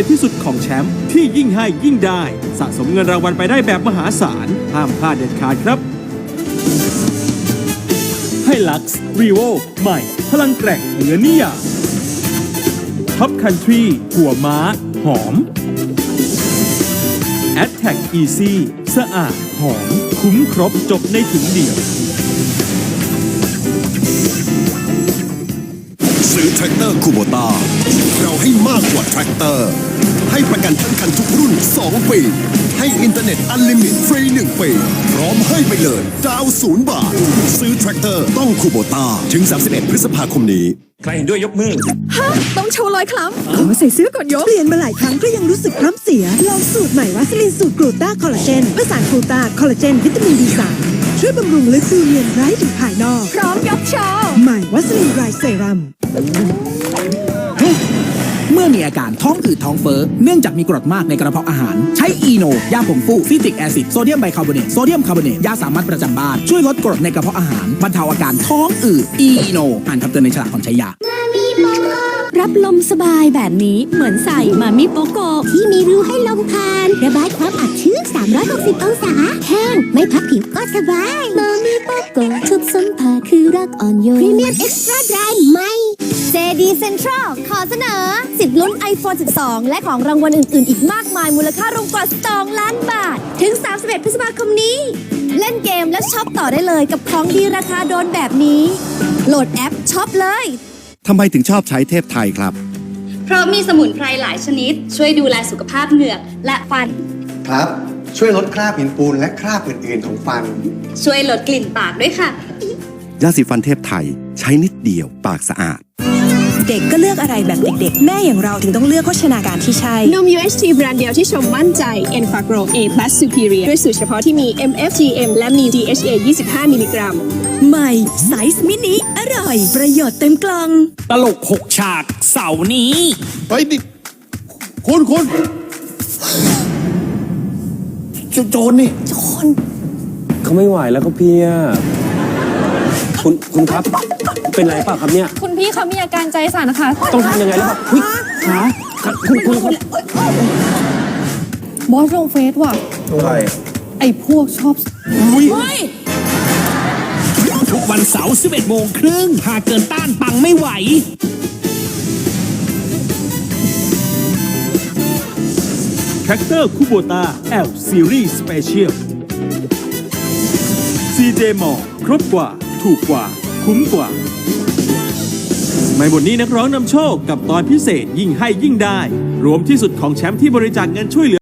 เป็นที่สุดของแชมป์ที่ยิ่งให้ยิ่งได้ สะสมเงินรางวัลไปได้แบบมหาศาล ห้ามพลาดเด็ดขาดครับ ให้ลักซ์รีโวใหม่ พลังแกร่งเหนือนิยามท็อปคันทรีหัวม้า หอม a t t a c k Easy สะอาด หอม คุ้มครบจบในถึงเดียว ซื้อแทรกเตอร์คูโบตาเรา แทรกเตอร์ ให้ประกันทั้งคันทุกรุ่น 2 ปี ให้อินเทอร์เน็ตอันลิมิตฟรี 1 ปี พร้อมให้ไปเลย ดาวศูนย์บาท ซื้อแทรกเตอร์ต้องคูโบตาถึง 31 พฤษภาคมนี้ ใครเห็นด้วยยกมือต้องโชว์รอยคล้ำขอใส่เสื้อก่อนยก เปลี่ยนมาหลายครั้งก็ยังรู้สึกคล้ำเสีย ลองสูตรใหม่วัสลินสูตรกลูต้าคอลลาเจนเพื่อสารกลูต้าคอลลาเจนวิตามินดีสามช่วยบำรุงลึกดูเนียนไร้ถึงภายนอก พร้อมยกโชว์ ใหม่วัสลินไรเซรัมเมื่ อมีอาการท้องอืดท้องเฟ้อเนื่องจากมีกรดมากในกระเพาะอาหาร ใช้อีโน ยาผงฟูซิตริกแอซิดโซเดียมไบคาร์บอเนตโซเดียมคาร์บอเนตยาสามัญประจำบ้าน ช่วยลดกรดในกระเพาะอาหารบรรเทาอาการท้องอืดอีโนอ่านคำเตือนในฉลากก่อนใช้ยารับลมสบายแบบนี้เหมือนใส่มามิโปโกะที่มีรูให้ลมผ่าน ระบายความอับชื้น 360 องศาแห้งไม่พับผิวก็สบาย มามีโปโกทุกสัมผัสคือรักอ่อนโยนพรีเมียมเอ็กซ์ตร้าแดรใหม่ JD Central ขอเสนอ สิทธิ์ลุ้น iPhone 12 และของรางวัลอื่น ๆ อีกมากมายมูลค่ารวมกว่า 2 ล้านบาท ถึง 31 พฤษภาคมนี้ เล่นเกมและช็อปต่อได้เลยกับของดีราคาโดนแบบนี้ โหลดแอปช็อปเลย ทำไมถึงชอบใช้เทพไทยครับ เพราะมีสมุนไพรหลายชนิด ช่วยดูแลสุขภาพเหงือกและฟัน ครับ ช่วยลดคราบหินปูนและคราบอื่นๆของฟัน ช่วยลดกลิ่นปากด้วยค่ะ ยาสีฟันเทพไทยใช้นิดเดียวปากสะอาดเด็กก็เลือกอะไรแบบเด็กๆ แม่อย่างเราถึงต้องเลือกโภชนาการที่ใช่ นม UHT แบรนด์เดียวที่ชมมั่นใจ e n f a g r o A Plus Superior ด้วยสูตรเฉพาะที่มี MFGM และมี DHA 25 มิลลิกรัม ใหม่ไซส์มินิอร่อย ประโยชน์เต็มกล่อง ตลก6ฉากเสาร์นี้ เฮ้ยนี่คุณคุณโจโจรนี่ เขาไม่ไหวแล้วก็เพียคุณคุณครับ เป็นไรเปล่าครับเนี่ย คุณ พี่เขามีอาการใจสั่นนะคะต้องทำยังไงแล้วครับเฮ้ยขาขาคุณคุณครับบอสลงเฟซว่ะอะไรไอ้พวกชอบทุกวันเสาร์11โมงครึ่งหากเกินต้านปังไม่ไหวแทรกเตอร์คูโบตา L Series Special CJ m a l l ครบกว่า ถูกกว่า คุ้มกว่า ไม่บทนี้นักร้องนำโชคกับตอนพิเศษยิ่งให้ยิ่งได้ รวมที่สุดของแชมป์ที่บริจาคเงินช่วยเหลือ